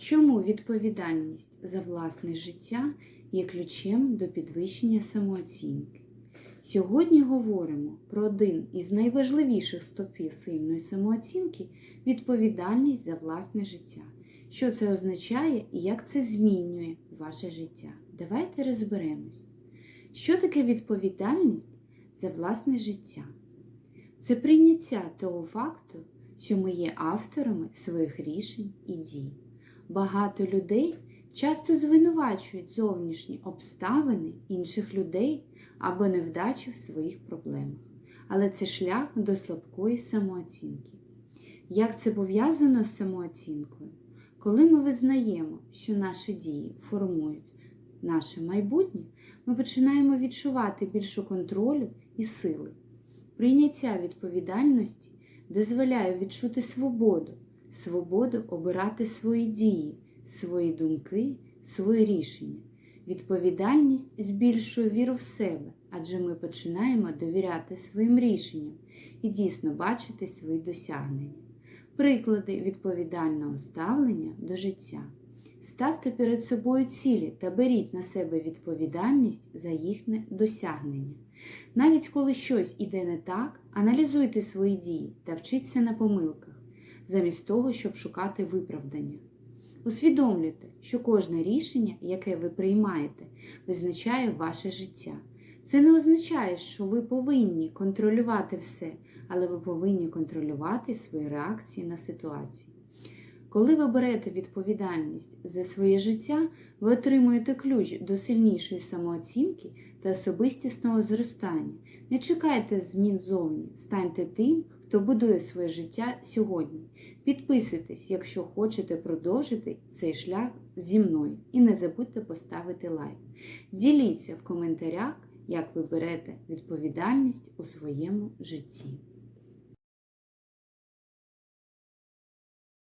Чому відповідальність за власне життя є ключем до підвищення самооцінки? Сьогодні говоримо про один із найважливіших стопів сильної самооцінки відповідальність за власне життя. Що це означає і як це змінює ваше життя? Давайте розберемось. Що таке відповідальність за власне життя? Це прийняття того факту, що ми є авторами своїх рішень і дій. Багато людей часто звинувачують зовнішні обставини інших людей або невдачі в своїх проблемах. Але це шлях до слабкої самооцінки. Як це пов'язано з самооцінкою? Коли ми визнаємо, що наші дії формують наше майбутнє, ми починаємо відчувати більше контролю і сили. Прийняття відповідальності дозволяє відчути свободу, свободу обирати свої дії, свої думки, свої рішення. Відповідальність збільшує віру в себе, адже ми починаємо довіряти своїм рішенням і дійсно бачити свої досягнення. Приклади відповідального ставлення до життя. Ставте перед собою цілі та беріть на себе відповідальність за їхнє досягнення. Навіть коли щось іде не так, аналізуйте свої дії та вчіться на помилках, замість того, щоб шукати виправдання. Усвідомлюйте, що кожне рішення, яке ви приймаєте, визначає ваше життя. Це не означає, що ви повинні контролювати все, але ви повинні контролювати свої реакції на ситуації. Коли ви берете відповідальність за своє життя, ви отримуєте ключ до сильнішої самооцінки та особистісного зростання. Не чекайте змін зовні, станьте тим, хто будує своє життя сьогодні. Підписуйтесь, якщо хочете продовжити цей шлях зі мною. І не забудьте поставити лайк. Діліться в коментарях, як ви берете відповідальність у своєму житті.